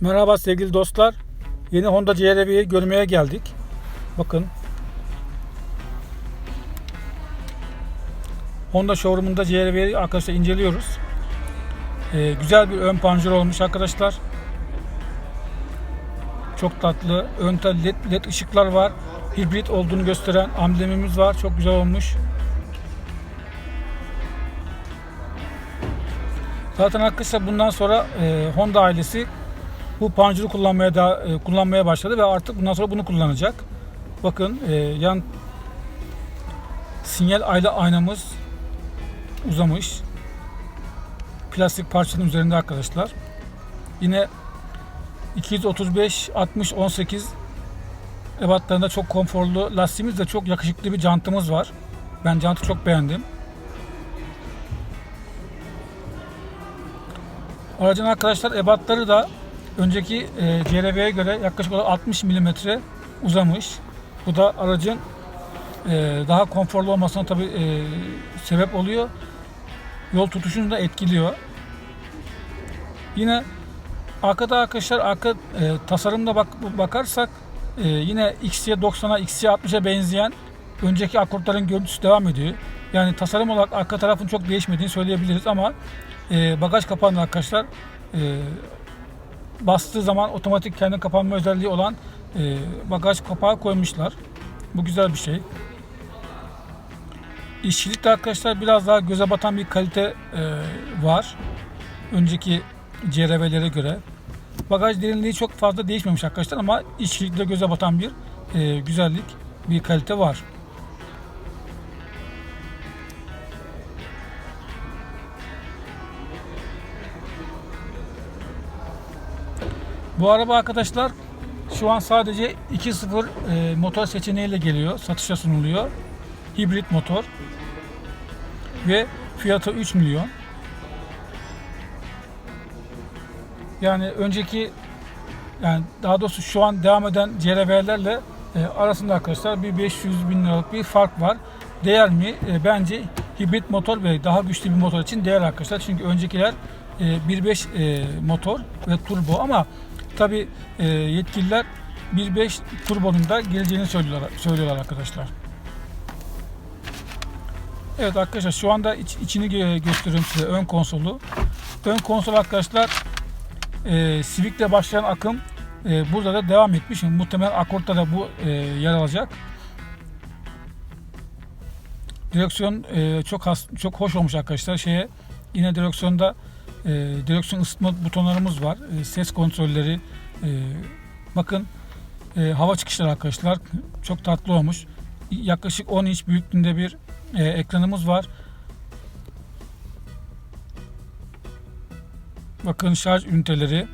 Merhaba sevgili dostlar. Yeni Honda CR-V'yi görmeye geldik. Bakın. Honda showroom'unda CR-V'yi arkadaşlar inceliyoruz. Ee, güzel bir ön panjur olmuş arkadaşlar. Çok tatlı. Önde led, led ışıklar var. Hibrit olduğunu gösteren amblemimiz var. Çok güzel olmuş. Zaten arkadaşlar bundan sonra e, Honda ailesi bu panjuru kullanmaya da e, kullanmaya başladı ve artık bundan sonra bunu kullanacak. Bakın e, yan sinyal ayna aynamız uzamış. Plastik parçanın üzerinde arkadaşlar. Yine 235 60 18 ebatlarında çok konforlu lastiğimiz de çok yakışıklı bir jantımız var. Ben jantı çok beğendim. Aracın arkadaşlar ebatları da önceki e, CRV'ye göre yaklaşık olarak 60 mm uzamış. Bu da aracın e, daha konforlu olmasına tabi sebep oluyor. Yol tutuşunu da etkiliyor. Yine arkada arkadaşlar arka e, tasarımda bak, bakarsak e, yine XC90'a XC60'a benzeyen önceki akortların görüntüsü devam ediyor. Yani tasarım olarak arka tarafın çok değişmediğini söyleyebiliriz ama e, bagaj kapağında arkadaşlar e, bastığı zaman otomatik kendi kapanma özelliği olan e, bagaj kapağı koymuşlar. Bu güzel bir şey. İşçilikte arkadaşlar biraz daha göze batan bir kalite e, var. Önceki CRV'lere göre. Bagaj derinliği çok fazla değişmemiş arkadaşlar ama işçilikte göze batan bir e, güzellik, bir kalite var. Bu araba arkadaşlar şu an sadece 2.0 e, motor seçeneğiyle geliyor. Satışa sunuluyor. Hibrit motor. Ve fiyatı 3 milyon. Yani önceki yani daha doğrusu şu an devam eden CRV'lerle e, arasında arkadaşlar bir 500 bin liralık bir fark var. Değer mi? E, bence hibrit motor ve daha güçlü bir motor için değer arkadaşlar. Çünkü öncekiler e, 1.5 e, motor ve turbo ama tabi e, yetkililer 1.5 turbonun da geleceğini söylüyorlar, söylüyorlar arkadaşlar. Evet arkadaşlar şu anda iç, içini gö- gösteriyorum size ön konsolu. Ön konsol arkadaşlar e, Civic'le başlayan akım e, burada da devam etmiş. Muhtemelen Accord'da da bu e, yer alacak. Direksiyon e, çok has, çok hoş olmuş arkadaşlar. Şeye yine direksiyonda e, direksiyon ısıtma butonlarımız var. E, ses kontrolleri. E, bakın e, hava çıkışları arkadaşlar çok tatlı olmuş. Yaklaşık 10 inç büyüklüğünde bir e, ekranımız var. Bakın şarj üniteleri,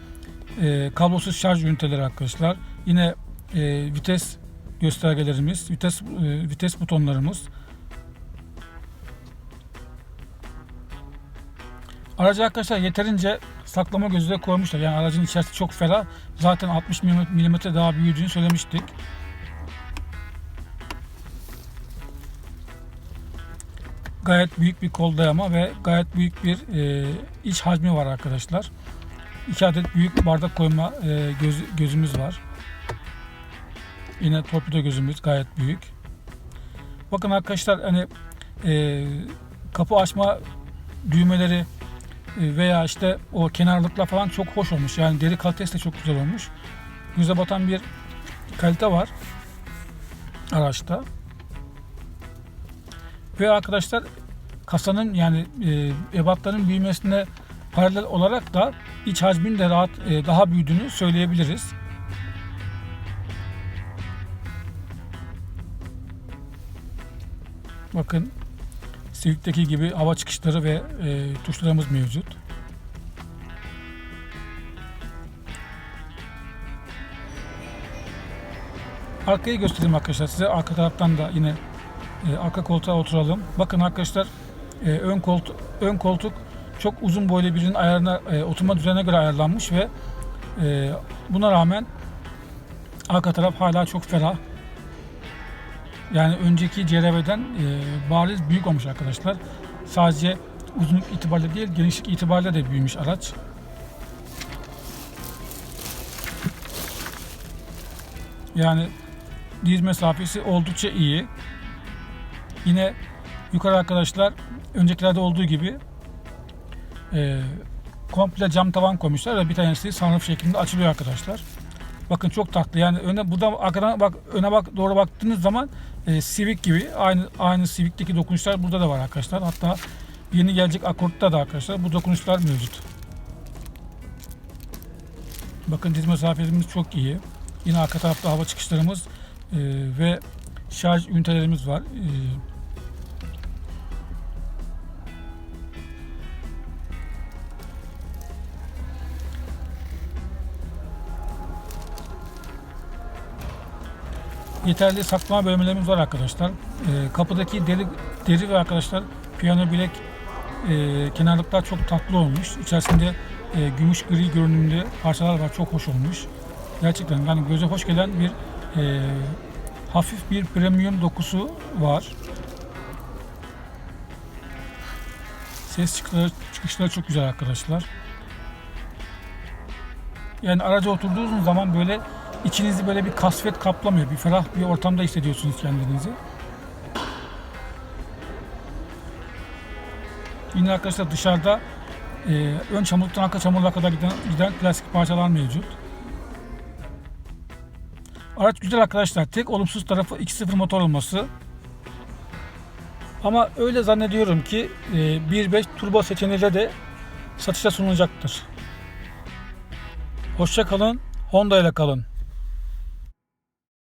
e, kablosuz şarj üniteleri arkadaşlar. Yine e, vites göstergelerimiz, vites e, vites butonlarımız. Aracı arkadaşlar yeterince saklama gözü koymuşlar. Yani aracın içerisi çok ferah. Zaten 60 mm daha büyüdüğünü söylemiştik. Gayet büyük bir kol dayama ve gayet büyük bir e, iç hacmi var arkadaşlar. İki adet büyük bardak koyma e, göz, gözümüz var. Yine torpido gözümüz gayet büyük. Bakın arkadaşlar hani e, kapı açma düğmeleri veya işte o kenarlıklar falan çok hoş olmuş. Yani deri kalitesi de çok güzel olmuş. Göze batan bir kalite var araçta. Ve arkadaşlar kasanın yani e, ebatların büyümesine paralel olarak da iç hacmin de rahat e, daha büyüdüğünü söyleyebiliriz. Bakın Civic'teki gibi hava çıkışları ve e, tuşlarımız mevcut. Arkayı göstereyim arkadaşlar size. Arka taraftan da yine e, arka koltuğa oturalım. Bakın arkadaşlar e, ön koltuk ön koltuk çok uzun boylu birinin ayarına e, oturma düzenine göre ayarlanmış ve e, buna rağmen arka taraf hala çok ferah. Yani önceki CRV'den e, bariz büyük olmuş arkadaşlar. Sadece uzunluk itibariyle değil genişlik itibariyle de büyümüş araç. Yani diz mesafesi oldukça iyi. Yine yukarı arkadaşlar öncekilerde olduğu gibi e, komple cam tavan koymuşlar ve bir tanesi sunroof şeklinde açılıyor arkadaşlar. Bakın çok tatlı. Yani öne burada arkadan bak öne bak doğru baktığınız zaman e, Civic gibi aynı aynı Civic'teki dokunuşlar burada da var arkadaşlar. Hatta yeni gelecek Accord'da da arkadaşlar bu dokunuşlar mevcut. Bakın diz mesafelerimiz çok iyi. Yine arka tarafta hava çıkışlarımız e, ve şarj ünitelerimiz var. E, yeterli saklama bölmelerimiz var arkadaşlar. E, kapıdaki deri, deri ve arkadaşlar piyano bilek e, kenarlıklar çok tatlı olmuş. İçerisinde e, gümüş gri görünümlü parçalar var. Çok hoş olmuş. Gerçekten yani göze hoş gelen bir e, hafif bir premium dokusu var. Ses çıkışları, çıkışları çok güzel arkadaşlar. Yani araca oturduğunuz zaman böyle içinizi böyle bir kasvet kaplamıyor. Bir ferah bir ortamda hissediyorsunuz kendinizi. Yine arkadaşlar dışarıda e, ön çamurluktan arka çamurluğa kadar giden, giden plastik parçalar mevcut. Araç güzel arkadaşlar. Tek olumsuz tarafı 2.0 motor olması. Ama öyle zannediyorum ki e, 1.5 turbo seçeneğiyle de satışa sunulacaktır. Hoşça kalın. Honda ile kalın.